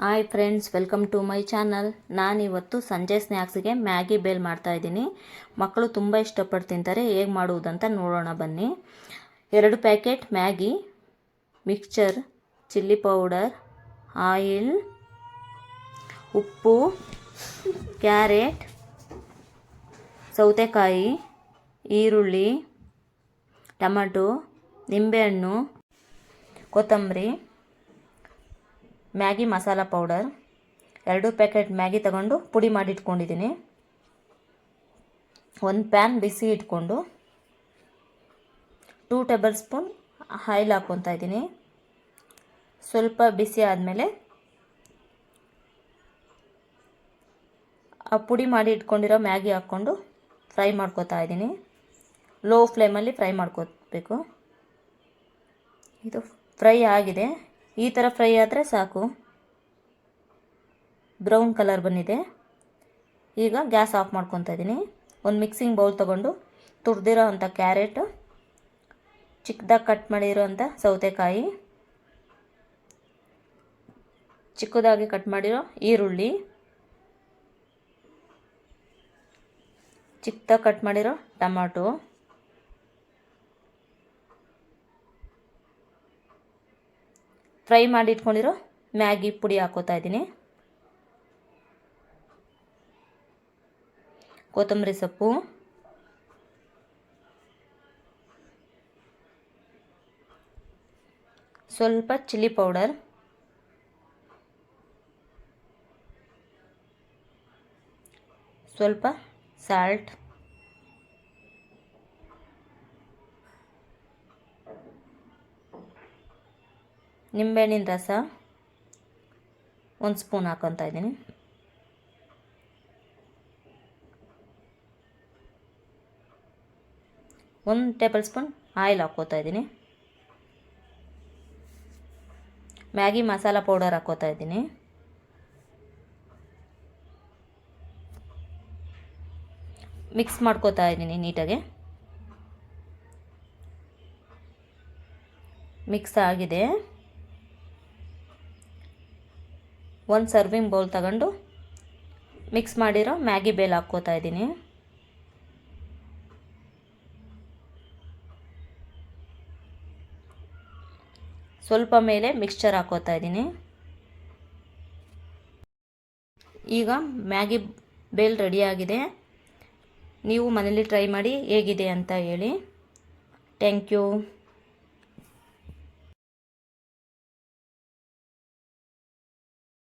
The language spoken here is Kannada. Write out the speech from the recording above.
Hi friends welcome to my channel ನಾನಿವತ್ತು ಸಂಜೆ ಸ್ನ್ಯಾಕ್ಸ್ಗೆ ಮ್ಯಾಗಿ ಬೇಲ್ ಮಾಡ್ತಾಯಿದ್ದೀನಿ ಮಕ್ಕಳು ತುಂಬ ಇಷ್ಟಪಟ್ಟು ತಿಂತಾರೆ. ಹೇಗೆ ಮಾಡುವುದಂತ ನೋಡೋಣ ಬನ್ನಿ. ಎರಡು packet Maggi, mixture, chilli powder, oil, ಉಪ್ಪು, ಕ್ಯಾರೆಟ್, ಸೌತೆಕಾಯಿ, ಈರುಳ್ಳಿ, ಟೊಮಟೊ, ನಿಂಬೆಹಣ್ಣು, ಕೊತ್ತಂಬರಿ. ಮ್ಯಾಗಿ ಮಸಾಲ ಪೌಡರ್, ಎರಡು ಪ್ಯಾಕೆಟ್ ಮ್ಯಾಗಿ ತಗೊಂಡು ಪುಡಿ ಮಾಡಿ ಇಟ್ಕೊಂಡಿದ್ದೀನಿ. ಒಂದು ಪ್ಯಾನ್ ಬಿಸಿ ಇಟ್ಕೊಂಡು ಟೂ ಟೇಬಲ್ ಸ್ಪೂನ್ ಆಯಿಲ್ ಹಾಕ್ಕೊತಾ ಇದ್ದೀನಿ. ಸ್ವಲ್ಪ ಬಿಸಿ ಆದಮೇಲೆ ಆ ಪುಡಿ ಮಾಡಿ ಇಟ್ಕೊಂಡಿರೋ ಮ್ಯಾಗಿ ಹಾಕ್ಕೊಂಡು ಫ್ರೈ ಮಾಡ್ಕೊತಾ ಇದ್ದೀನಿ. ಲೋ ಫ್ಲೇಮಲ್ಲಿ ಫ್ರೈ ಮಾಡ್ಕೋಬೇಕು. ಇದು ಫ್ರೈ ಆಗಿದೆ. ಈ ಥರ ಫ್ರೈ ಆದರೆ ಸಾಕು. ಬ್ರೌನ್ ಕಲರ್ ಬಂದಿದೆ. ಈಗ ಗ್ಯಾಸ್ ಆಫ್ ಮಾಡ್ಕೊತಾ ಇದ್ದೀನಿ ಒಂದು ಮಿಕ್ಸಿಂಗ್ ಬೌಲ್ ತೊಗೊಂಡು ತುರಿದಿರೋ ಅಂಥ ಕ್ಯಾರೆಟ್, ಚಿಕ್ಕದಾಗಿ ಕಟ್ ಮಾಡಿರೋ ಅಂಥ ಸೌತೆಕಾಯಿ, ಚಿಕ್ಕದಾಗಿ ಕಟ್ ಮಾಡಿರೋ ಈರುಳ್ಳಿ, ಚಿಕ್ಕದಾಗಿ ಕಟ್ ಮಾಡಿರೋ ಟಮಾಟೊ ಫ್ರೈ ಮಾಡಿ ಇಟ್ಕೊಂಡಿರೋ ಮ್ಯಾಗಿ ಪುಡಿ ಹಾಕೋತಾ ಇದ್ದೀನಿ. ಕೊತ್ತಂಬರಿ ಸೊಪ್ಪು. ಸ್ವಲ್ಪ ಚಿಲ್ಲಿ ಪೌಡರ್. ಸ್ವಲ್ಪ ಸಾಲ್ಟ್. ನಿಂಬೆಹಣ್ಣಿನ ರಸ ಒಂದು ಸ್ಪೂನ್ ಹಾಕೊತಾ ಇದ್ದೀನಿ. ಒಂದು ಟೇಬಲ್ ಸ್ಪೂನ್ ಆಯಿಲ್ ಹಾಕ್ಕೋತಾ ಇದ್ದೀನಿ. ಮ್ಯಾಗಿ ಮಸಾಲ ಪೌಡರ್ ಹಾಕ್ಕೋತಾ ಇದ್ದೀನಿ. ಮಿಕ್ಸ್ ಮಾಡ್ಕೋತಾ ಇದ್ದೀನಿ ನೀಟಾಗಿ. ಮಿಕ್ಸ್ ಆಗಿದೆ. ಒಂದು ಸರ್ವಿಂಗ್ ಬೌಲ್ ತಗೊಂಡು ಮಿಕ್ಸ್ ಮಾಡಿರೋ ಮ್ಯಾಗಿ ಬೇಲ್ ಹಾಕ್ಕೋತಾ ಇದ್ದೀನಿ. ಸ್ವಲ್ಪ ಮೇಲೆ ಮಿಕ್ಸ್ಚರ್ ಹಾಕೋತಾ ಇದ್ದೀನಿ. ಈಗ ಮ್ಯಾಗಿ ಬೇಲ್ ರೆಡಿಯಾಗಿದೆ ನೀವು ಮನೇಲಿ ಟ್ರೈ ಮಾಡಿ ಹೇಗಿದೆ ಅಂತ ಹೇಳಿ. Thank you